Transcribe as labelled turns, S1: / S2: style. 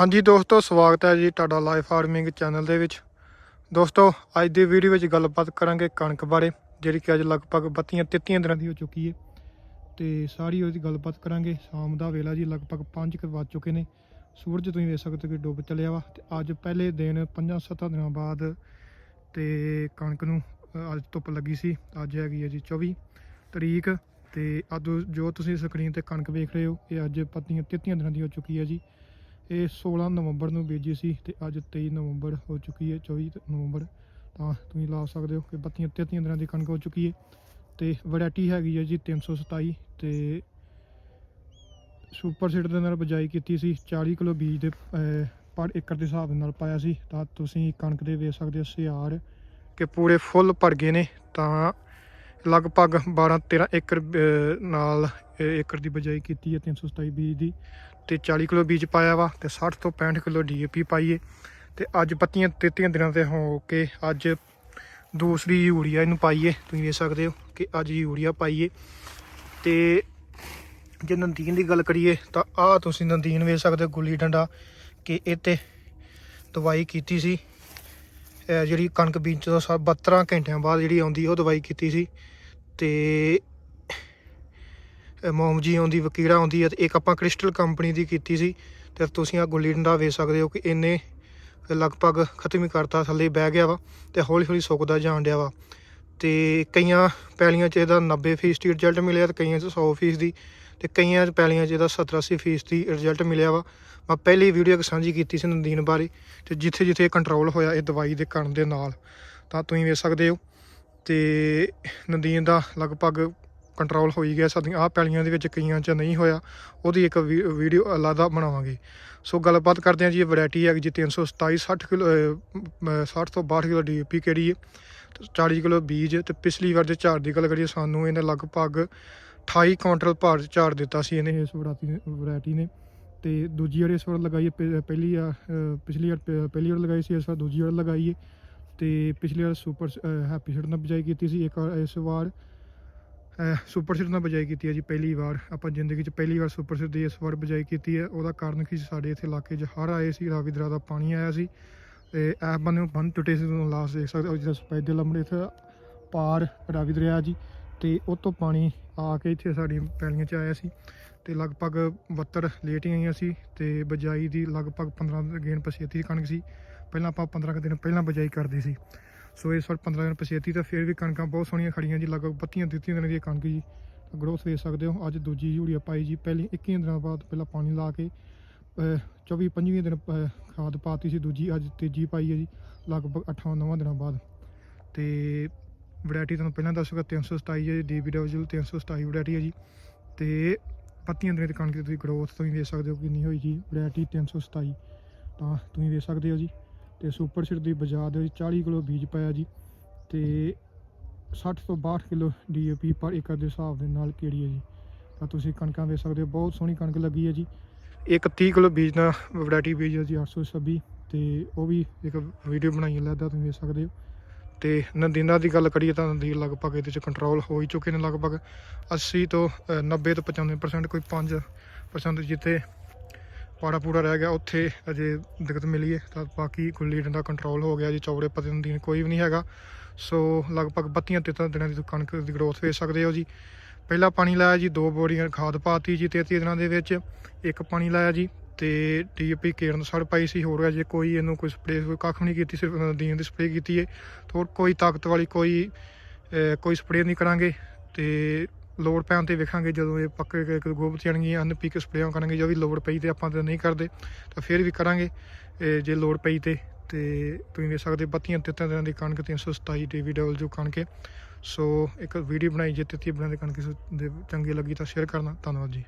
S1: ਹਾਂਜੀ ਦੋਸਤੋ, ਸਵਾਗਤ ਹੈ ਜੀ ਤੁਹਾਡਾ ਲਾਈਫ ਫਾਰਮਿੰਗ ਚੈਨਲ ਦੇ ਵਿੱਚ। ਦੋਸਤੋ, ਅੱਜ ਦੀ ਵੀਡੀਓ ਵਿੱਚ ਗੱਲਬਾਤ ਕਰਾਂਗੇ ਕਣਕ ਬਾਰੇ, ਜਿਹੜੀ ਕਿ ਅੱਜ ਲਗਭਗ 32 33 ਦਿਨਾਂ ਦੀ ਹੋ ਚੁੱਕੀ ਹੈ। ਤੇ ਸਾਰੀ ਉਹਦੀ ਗੱਲਬਾਤ ਕਰਾਂਗੇ। ਸ਼ਾਮ ਦਾ ਵੇਲਾ ਜੀ, ਲਗਭਗ 5 ਕੁ ਵੱਜ ਚੁੱਕੇ ਨੇ। ਸੂਰਜ ਤੁਸੀਂ ਵੇਖ ਸਕਦੇ ਹੋ ਕਿ ਡੁੱਬ ਚੱਲਿਆ ਵਾ। ਤੇ ਅੱਜ ਪਹਿਲੇ ਦਿਨ 5-7 ਦਿਨਾਂ ਬਾਅਦ ਤੇ ਕਣਕ ਨੂੰ ਅੱਜ ਧੁੱਪ ਲੱਗੀ ਸੀ। ਅੱਜ ਹੈਗੀ ਹੈ ਜੀ 24 ਤਰੀਕ। ਤੇ ਅੱਜ ਜੋ ਤੁਸੀਂ ਸਕਰੀਨ ਤੇ ਕਣਕ ਵੇਖ ਰਹੇ ਹੋ, ਇਹ ਅੱਜ ਪੱਤੀਆਂ 33 ਦਿਨਾਂ ਦੀ ਹੋ ਚੁੱਕੀ ਹੈ ਜੀ। ਇਹ 16 ਨਵੰਬਰ ਨੂੰ ਬੀਜੀ ਸੀ ਤੇ ਅੱਜ 23 ਨਵੰਬਰ ਹੋ ਚੁੱਕੀ ਹੈ 24 ਨਵੰਬਰ। ਤਾਂ ਤੁਸੀਂ ਲਾ ਸਕਦੇ ਹੋ ਕਿ 32 33 ਦਿਨਾਂ ਦੀ ਕਣਕ ਹੋ ਚੁੱਕੀ ਹੈ ਤੇ ਵੈਰਾਈਟੀ ਹੈਗੀ ਹੈ ਜੀ 327 ਤੇ ਸੁਪਰ ਸੀਡ ਦੇ ਨਾਲ ਬਜਾਈ ਕੀਤੀ ਸੀ 40 ਕਿਲੋ ਬੀਜ ਦੇ ਪਰ ਏਕੜ ਦੇ ਹਿਸਾਬ ਨਾਲ ਪਾਇਆ ਸੀ। ਤਾਂ ਤੁਸੀਂ ਕਣਕ ਦੇ ਵੇਚ ਸਕਦੇ ਹੋ ਸਿਆਰ ਕਿ ਪੂਰੇ ਫੁੱਲ ਭਰ ਗਏ ਨੇ। ਤਾਂ ਲਗਭਗ 12 13 ਏਕੜ ਨਾਲ ਏਕੜ ਦੀ ਬਜਾਈ ਕੀਤੀ ਹੈ 327 ਬੀਜ ਦੀ। ਤੇ 40 ਕਿਲੋ ਬੀਜ ਪਾਇਆ ਵਾ ਤੇ 60 ਤੋਂ 65 ਕਿਲੋ ਡੀਏਪੀ ਪਾਈਏ ਤੇ ਅੱਜ ਪੱਤੀਆਂ 33 ਦਿਨਾਂ ਤੇ ਹੋ ਕੇ ਅੱਜ ਦੂਸਰੀ ਯੂਰੀਆ ਇਹਨੂੰ ਪਾਈਏ ਤੁਸੀਂ ਵੇਖ ਸਕਦੇ ਹੋ ਕਿ ਅੱਜ ਯੂਰੀਆ ਪਾਈਏ ਤੇ ਜੇ ਨੰਦੀਨ ਦੀ ਗੱਲ ਕਰੀਏ ਤਾਂ ਆਹ ਤੁਸੀਂ ਨੰਦੀਨ ਵੇਖ ਸਕਦੇ ਹੋ ਗੁੱਲੀ ਡੰਡਾ ਕਿ ਇਹ ਤੇ ਦਵਾਈ ਕੀਤੀ ਸੀ। ਇਹ ਜਿਹੜੀ ਕਣਕ ਬੀਜ ਤੋਂ ਸਾ 72 ਘੰਟਿਆਂ ਬਾਅਦ ਜਿਹੜੀ ਆਉਂਦੀ ਉਹ ਦਵਾਈ ਕੀਤੀ ਸੀ। ਤੇ ਇਹ ਆਉਂਦੀ ਵਕੀਰਾ ਆਉਂਦੀ ਹੈ, ਤੇ ਇੱਕ ਆਪਾਂ ਕ੍ਰਿਸਟਲ ਕੰਪਨੀ ਦੀ ਕੀਤੀ ਸੀ, ਤੇ ਤੁਸੀਂ ਆ ਗੁੱਲੀ ਡੰਡਾ ਵੇਖ ਸਕਦੇ ਹੋ ਕਿ ਇੰਨੇ ਲਗਭਗ ਖਤਮ ਹੀ ਕਰਤਾ, ਥੱਲੇ ਬਹਿ ਗਿਆ ਵਾ, ਤੇ ਹੌਲੀ ਹੌਲੀ ਸੁੱਕਦਾ ਜਾਣ ਡਿਆ ਵਾ। ਤੇ ਕਈਆਂ ਪੈਲੀਆਂ 'ਚ ਇਹਦਾ 90% ਰਿਜ਼ਲਟ ਮਿਲਿਆ, ਤੇ ਕਈਆਂ 'ਚ 100% ਦੀ ਤੇ ਕਈਆਂ ਪੈਲੀਆਂ 'ਚ ਇਹਦਾ 70-80% ਦੀ ਰਿਜ਼ਲਟ ਮਿਲਿਆ ਵਾ। ਮੈਂ ਪਹਿਲੀ ਵੀਡੀਓ ਇੱਕ ਸਾਂਝੀ ਕੀਤੀ ਸੀ ਨੰਦੀਨ ਬਾਰੇ, ਤੇ ਜਿੱਥੇ ਜਿੱਥੇ ਕੰਟਰੋਲ ਹੋਇਆ, ਇਹ ਦਵਾਈ ਦੇ ਕਰਨ ਦੇ ਨਾਲ, ਤਾਂ ਤੁਸੀਂ ਵੇਖ ਸਕਦੇ ਹੋ। ਤੇ ਨੰਦੀਨ ਦਾ ਲਗਭਗ ਕੰਟਰੋਲ ਹੋਈ ਗਿਆ ਸਾਡੀਆਂ ਆਹ ਪੈਲੀਆਂ ਦੇ ਵਿੱਚ ਕਈਆਂ 'ਚ ਨਹੀਂ ਹੋਇਆ ਉਹਦੀ ਇੱਕ ਵੀਡੀਓ ਅਲੱਗਾ ਬਣਾਵਾਂਗੇ। ਸੋ ਗੱਲਬਾਤ ਕਰਦੇ ਹਾਂ ਜੀ ਇਹ ਵੈਰਾਈਟੀ ਹੈਗੀ ਜੀ 327 60 ਕਿਲੋ ਅਹ, ਮ, 60 ਤੋਂ 62 ਕਿਲੋ ਡੀਏਪੀ ਕਿਹੜੀ ਹੈ ਤੇ 40 ਕਿਲੋ ਬੀਜ ਤੇ ਪਿਛਲੀ ਵਾਰ ਜੇ ਝਾੜ ਦੀ ਗੱਲ ਕਰੀਏ ਸਾਨੂੰ ਇਹਨੇ ਲਗਭਗ 28 ਕੁਇੰਟਲ ਭਾਰ ਝਾੜ ਦਿੱਤਾ ਸੀ ਇਹਨੇ ਇਸ ਵੈਰਾਈਟੀ ਨੇ ਨੇ। ਤੇ ਦੂਜੀ ਵਾਰ ਇਸ ਵਾਰ ਲਗਾਈ ਪਹਿਲੀ ਆ ਪਿਛਲੀ ਵਾਰ ਪ- ਪਹਿਲੀ ਵਾਰ ਲਗਾਈ ਸੀ ਇਸ ਵਾਰ ਦੂਜੀ ਵਾਰ ਲਗਾਈ ਹੈ ਤੇ ਪਿਛਲੀ ਵਾਰ ਸੁਪਰ ਹੈਪੀ ਸੀਡ ਨਾਲ ਬਜਾਈ ਕੀਤੀ ਸੀ ਇੱਕ ਵਾਰ ਇਸ ਵਾਰ ਸੁਪਰ ਸੀਡ ਨਾਲ ਬਜਾਈ ਕੀਤੀ ਹੈ ਜੀ ਪਹਿਲੀ ਵਾਰ। ਆਪਾਂ ਜ਼ਿੰਦਗੀ 'ਚ ਪਹਿਲੀ ਵਾਰ ਸੁਪਰ ਸੀਡ ਦੀ ਇਸ ਵਾਰ ਬਜਾਈ ਕੀਤੀ ਹੈ। ਉਹਦਾ ਕਾਰਨ ਕੀ ਸੀ, ਸਾਡੇ ਇੱਥੇ ਇਲਾਕੇ 'ਚ ਹੜ੍ਹ ਆਏ ਸੀ ਰਾਵੀ ਦਰਿਆ ਦਾ ਪਾਣੀ ਆਇਆ ਸੀ ਤੇ ਇਹ ਬੰਨੇ ਬੰਨ ਟੁੱਟੇ ਸੀ ਤੁਹਾਨੂੰ ਲਾਸਟ ਦੇਖ ਸਕਦੇ ਹੋ ਜਿੱਦਾਂ ਸਪੈਦੇ ਲੰਮੜੇ ਇੱਥੇ ਪਾਰ ਰਾਵੀ ਦਰਿਆ ਜੀ ਤੇ ਉਹ ਤੋਂ ਪਾਣੀ ਆ ਕੇ ਇੱਥੇ ਸਾਡੀ ਪੈਲੀਆਂ 'ਚ ਆਇਆ ਸੀ ਤੇ ਲਗਭਗ 72 ਲੇਟੀਆਂ ਆਈਆਂ ਸੀ ਤੇ ਬਜਾਈ ਦੀ ਲਗਭਗ 15 ਗੇਨ ਪਛੇਤੀ ਕਣਕ ਸੀ। ਪਹਿਲਾਂ ਆਪਾਂ 15 ਕੁ ਦਿਨ ਪਹਿਲਾਂ ਬਜਾਈ ਕਰਦੇ ਸੀ। ਸੋ ਇਸ ਵਾਰ 15 ਦਿਨ ਪਛੇਤੀ ਤਾਂ ਫਿਰ ਵੀ ਕਣਕਾਂ ਬਹੁਤ ਸੋਹਣੀਆਂ ਖੜੀਆਂ ਜੀ, ਲਗਭਗ 32 ਦਿੱਤੀਆਂ ਦਿਨਾਂ ਦੀ ਕਣਕ ਜੀ। ਗਰੋਥ ਵੇਖ ਸਕਦੇ ਹੋ, ਅੱਜ ਦੂਜੀ ਯੂਰੀਆ ਪਾਈ ਜੀ, ਪਹਿਲੀ 21 ਦਿਨਾਂ ਬਾਅਦ ਪਹਿਲਾਂ ਪਾਣੀ ਲਾ ਕੇ 24 25 ਦਿਨ ਖਾਦ ਪਾਤੀ ਸੀ, ਦੂਜੀ ਅੱਜ ਤੀਜੀ ਪਾਈ ਹੈ ਜੀ, ਲਗਭਗ 8 9 ਦਿਨਾਂ ਬਾਅਦ। ਤੇ ਵੈਰਾਈਟੀ ਤੁਹਾਨੂੰ ਪਹਿਲਾਂ ਦੱਸੂਗਾ 327 ਹੈ ਜੀ ਡੀਬੀਡਬਲਯੂ 327 ਵੈਰਾਈਟੀ ਹੈ ਜੀ। ਤੇ ਪੱਤੀਆਂ ਦੇ ਕਣਕ ਦੀ ਤੁਸੀਂ ਗਰੋਥ ਤੁਸੀਂ ਵੇਖ ਸਕਦੇ ਹੋ ਕਿੰਨੀ ਹੋਈ ਜੀ, ਵੈਰਾਈਟੀ 327 ਤਾਂ ਤੁਸੀਂ ਵੇਖ ਸਕਦੇ ਹੋ ਜੀ ਤੇ ਸੁਪਰ ਸੀਡ ਦੀ ਬਾਜ਼ਾਰ ਦੇ ਵਿੱਚ 40 ਕਿਲੋ ਬੀਜ ਪਾਇਆ ਜੀ ਤੇ 60 ਤੋਂ 62 ਕਿਲੋ ਡੀਏਪੀ ਪਰ ਏਕੜ ਦੇ ਹਿਸਾਬ ਦੇ ਨਾਲ ਕਿਹੜੀ ਹੈ ਜੀ? ਤਾਂ ਤੁਸੀਂ ਕਣਕਾਂ ਵੇਖ ਸਕਦੇ ਹੋ ਬਹੁਤ ਸੋਹਣੀ ਕਣਕ ਲੱਗੀ ਹੈ ਜੀ। ਇੱਕ 30 ਕਿਲੋ ਬੀਜ ਦਾ ਵੈਰਾਈਟੀ ਬੀਜ ਹੈ ਜੀ 826 ਤੇ ਉਹ ਵੀ ਇੱਕ ਵੀਡੀਓ ਬਣਾਈ ਹੈ ਲੈਦਾ ਤੁਸੀਂ ਵੇਖ ਸਕਦੇ ਹੋ। ਤੇ ਨਦੀਨਾਂ ਦੀ ਗੱਲ ਕਰੀਏ ਤਾਂ ਨਦੀਨ ਲਗਭਗ ਇਹਦੇ ਚ ਕੰਟਰੋਲ ਹੋ ਹੀ ਚੁੱਕੇ ਨੇ ਲਗਭਗ। 80 ਤੋਂ ਅ, 90 ਤੋਂ 95% ਕੋਈ 5% ਜਿੱਥੇ ਪਾੜਾ ਪੂੜਾ ਰਹਿ ਗਿਆ, ਉੱਥੇ ਅਜੇ ਦਿੱਕਤ ਮਿਲੀ ਹੈ। ਤਾਂ ਬਾਕੀ ਗੁੱਲੀ ਡੰਡਾ ਕੰਟਰੋਲ ਹੋ ਗਿਆ ਜੀ, ਚੌੜੇ ਪਤੇ ਨਦੀਨ ਕੋਈ ਵੀ ਨਹੀਂ ਹੈਗਾ। ਸੋ ਲਗਭਗ 32 33 ਦਿਨਾਂ ਦੀ ਕਣਕ ਦੀ ਗਰੋਥ ਵੇਚ ਸਕਦੇ ਹੋ ਜੀ। ਪਹਿਲਾ ਪਾਣੀ ਲਾਇਆ ਜੀ, ਦੋ ਬੋਰੀਆਂ ਖਾਦ ਪਾਤੀ ਜੀ 33 ਦਿਨਾਂ ਦੇ ਵਿੱਚ ਇੱਕ ਪਾਣੀ ਲਾਇਆ ਜੀ। ਤੇ ਡੀਏਪੀ ਕੇਰਨ ਸੜ ਪਾਈ ਸੀ, ਹੋਰ ਜੇ ਕੋਈ ਇਹਨੂੰ ਕੋਈ ਸਪਰੇਅ ਕੋਈ ਕੱਖ ਨਹੀਂ ਕੀਤੀ, ਸਿਰਫ ਨਦੀਨ ਦੀ ਸਪਰੇਅ ਕੀਤੀ ਹੈ। ਹੋਰ ਕੋਈ ਤਾਕਤ ਵਾਲੀ ਕੋਈ ਕੋਈ ਸਪਰੇਅ ਨਹੀਂ ਕਰਾਂਗੇ। ਤੇ ਲੋੜ ਪੈਣ ਤੇ ਵੇਖਾਂਗੇ ਜਦੋਂ ਇਹ ਪੱਕੇ ਕੇ ਗੋਬ ਚਣਗੀਆਂ ਅਨ ਪੀ ਕੇ ਸਪਰੇਆਂ ਕਰਾਂਗੇ ਜੋ ਵੀ ਲੋੜ ਪਈ ਤੇ ਆਪਾਂ ਤਾਂ ਨਹੀਂ ਕਰਦੇ, ਤਾਂ ਫਿਰ ਵੀ ਕਰਾਂਗੇ। ਇਹ ਜੇ ਲੋੜ ਪਈ ਤੇ ਤੇ ਤੁਸੀਂ ਵੇਖ ਸਕਦੇ 32 ਤਿੰਨ ਦਿਨਾਂ ਦੀ ਕਣਕ 327 ਡੀਵੀਡਬਲ ਜੋ ਕਣਕ ਹੈ। ਸੋ ਇੱਕ ਵੀਡੀਓ ਬਣਾਈ, ਜੇ 33 ਦਿਨਾਂ ਦੀ ਕਣਕ ਚੰਗੀ ਲੱਗੀ ਤਾਂ ਸ਼ੇਅਰ ਕਰਨਾ। ਧੰਨਵਾਦ ਜੀ।